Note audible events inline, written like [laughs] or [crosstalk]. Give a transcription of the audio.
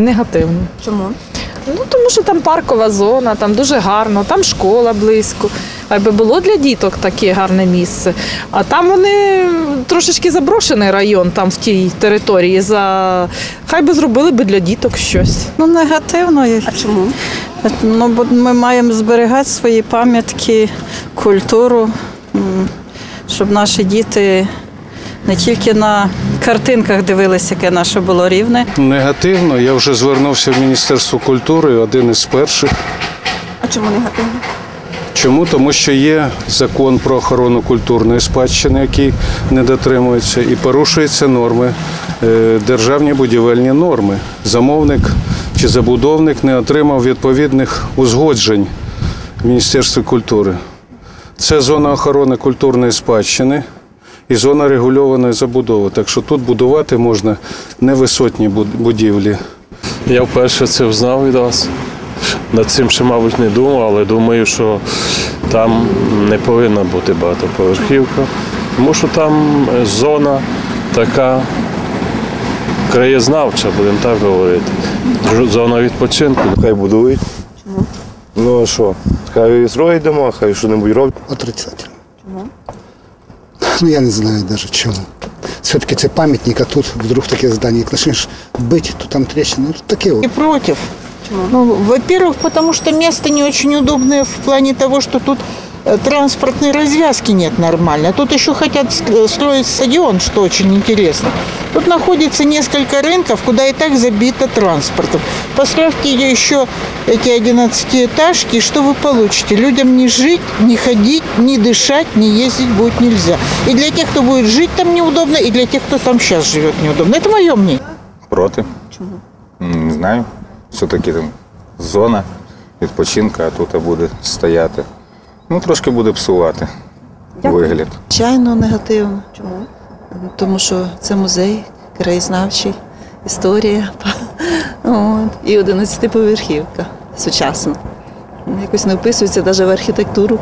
негативно. Чому? Ну тому що там паркова зона, там дуже гарно, там школа близько. Хай би було для діток таке гарне місце. А там вони трошечки заброшений район, там в тій території. За хай би зробили би для діток щось. Ну, негативно. А чому? Ну, бо ми маємо зберігати свої пам'ятки, культуру, щоб наші діти не тільки на картинках дивилися, яке наше було рівне. Негативно. Я вже звернувся в Міністерство культури, один із перших. А чому негативно? Чому? Тому що є закон про охорону культурної спадщини, який не дотримується, і порушуються норми, е, державні будівельні норми. Замовник чи забудовник не отримав відповідних узгоджень в Міністерстві культури. Це зона охорони культурної спадщини і зона регульованої забудови. Так що тут будувати можна невисотні буд- будівлі. Я вперше це взнав від вас. Над цим ще, мабуть, не думав, але думаю, що там не повинна бути багатоповерхівка, тому що там е, зона така краєзнавча, будемо так говорити. Зона відпочинку. Хай будують. Ну а що? Хай строять дома, хай що-небудь роблять. Отрицательно. Ну, я не знаю даже чому. Все-таки це памятник, а тут вдруг таке здання. Як начнешь бити, то там трещина. Ну, таке вот. И против. Ну, во-первых, потому что место не очень удобное в плане того, что тут транспортной развязки нет нормально. Тут еще хотят э, строить стадион, что очень интересно. Тут находится несколько рынков, куда и так забито транспортом. Поставьте еще эти 11-этажки, и что вы получите? Людям не жить, не ходить, не дышать, не ездить будет нельзя. И для тех, кто будет жить там неудобно, и для тех, кто там сейчас живет неудобно. Это мое мнение. Проти. Чому? Не знаю. Все-таки там зона відпочинка, а тут буде стояти. Ну, трошки буде псувати вигляд. Звичайно, негативно. Чому? Тому що це музей, краєзнавчий, історія. [laughs] От. І 11-поверхівка сучасна. Якось не вписується навіть в архітектуру.